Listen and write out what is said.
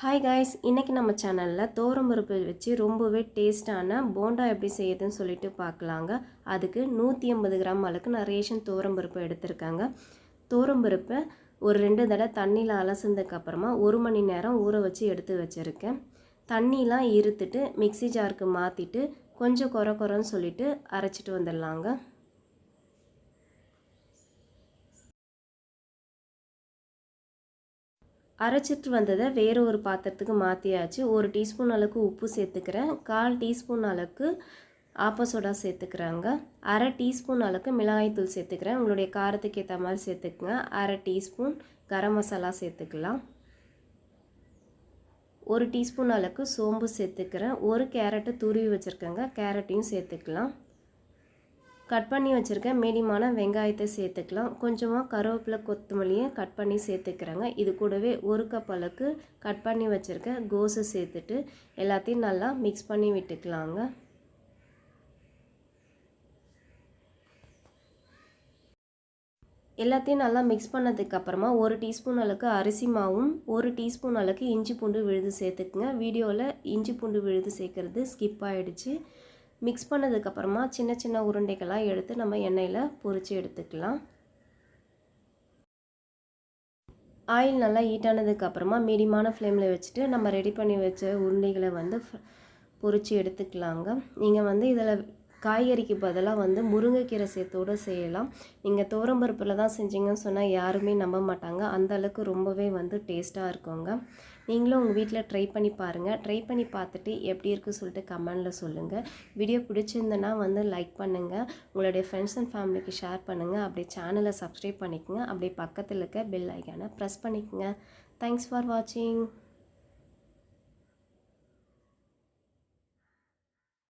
Hi guys இன்றைக்கி நம்ம சேனலில் தோரம்பருப்பு வச்சு ரொம்பவே டேஸ்டான போண்டா எப்படி செய்யுதுன்னு சொல்லிட்டு பார்க்கலாங்க. அதுக்கு நூற்றி ஐம்பது கிராம் அளவுக்கு நான் ரேஷன் தோரம்பருப்பு எடுத்திருக்காங்க. தோரம்பருப்பை ஒரு ரெண்டு தடவை தண்ணியில் அலசுனதுக்கப்புறமா ஒரு மணி நேரம் ஊற வச்சு எடுத்து வச்சுருக்கேன். தண்ணிலாம் இருத்துட்டு மிக்ஸி ஜாருக்கு மாற்றிட்டு கொஞ்சம் குறை குறைன்னு சொல்லிவிட்டு அரைச்சிட்டு வந்துடலாங்க. அரைச்சிட்டு வந்ததை வேறு ஒரு பாத்திரத்துக்கு மாற்றியாச்சு ஒரு டீஸ்பூன் அளவுக்கு உப்பு சேர்த்துக்கிறேன். கால் டீஸ்பூன் அளவுக்கு ஆப்ப சோடா அரை டீஸ்பூன் அளவுக்கு மிளகாய்த்தூள் சேர்த்துக்கிறேன். உங்களுடைய காரத்துக்கு ஏற்ற மாதிரி சேர்த்துக்குங்க. அரை டீஸ்பூன் கரம் மசாலா சேர்த்துக்கலாம். ஒரு டீஸ்பூன் அளவுக்கு சோம்பு சேர்த்துக்கிறேன். ஒரு கேரட்டு துருவி வச்சுருக்கேங்க. கேரட்டையும் சேர்த்துக்கலாம். கட் பண்ணி வச்சுருக்கேன் மீடியமான வெங்காயத்தை சேர்த்துக்கலாம். கொஞ்சமாக கருவேப்பிலை கொத்தமல்லியை கட் பண்ணி சேர்த்துக்கிறேங்க. இது கூடவே ஒரு கப் அளவுக்கு கட் பண்ணி வச்சுருக்கேன் கோஸை சேர்த்துட்டு எல்லாத்தையும் நல்லா மிக்ஸ் பண்ணி விட்டுக்கலாங்க. எல்லாத்தையும் நல்லா மிக்ஸ் பண்ணதுக்கப்புறமா ஒரு டீஸ்பூன் அளவுக்கு அரிசி மாவும் ஒரு டீஸ்பூன் அளவுக்கு இஞ்சி பூண்டு விழுது சேர்த்துக்குங்க. வீடியோவில் இஞ்சி பூண்டு விழுது சேர்க்குறது ஸ்கிப் ஆகிடுச்சு மிக்ஸ் பண்ணதுக்கப்புறமா சின்ன சின்ன உருண்டைகளாக எடுத்து நம்ம எண்ணெயில் பொறிச்சு எடுத்துக்கலாம். ஆயில் நல்லா ஹீட்டானதுக்கப்புறமா மீடியமான ஃப்ளேமில் வச்சுட்டு நம்ம ரெடி பண்ணி வச்ச உருண்டைகளை வந்து பொரித்து எடுத்துக்கலாங்க. நீங்கள் வந்து இதில் காய்கறிக்கு பதிலாக வந்து முருங்கைக்கீரை சேர்த்தோடு செய்யலாம். நீங்கள் தோரம்பருப்பில் தான் செஞ்சீங்கன்னு சொன்னால் யாருமே நம்ப மாட்டாங்க. அந்தளவுக்கு ரொம்பவே வந்து டேஸ்ட்டாக இருக்குங்க. நீங்களும் உங்கள் வீட்டில் ட்ரை பண்ணி பாருங்கள் ட்ரை பண்ணி பார்த்துட்டு எப்படி இருக்குது சொல்லிட்டு கமெண்டில் சொல்லுங்கள் வீடியோ பிடிச்சிருந்தனா வந்து லைக் பண்ணுங்கள் உங்களுடைய ஃப்ரெண்ட்ஸ் அண்ட் ஃபேமிலிக்கு ஷேர் பண்ணுங்கள் அப்படியே சேனலை சப்ஸ்கிரைப் பண்ணிக்கோங்க. அப்படியே பக்கத்தில் இருக்க பெல் ஐக்கானை ப்ரெஸ் பண்ணிக்கோங்க. தேங்க்ஸ் ஃபார் வாட்சிங்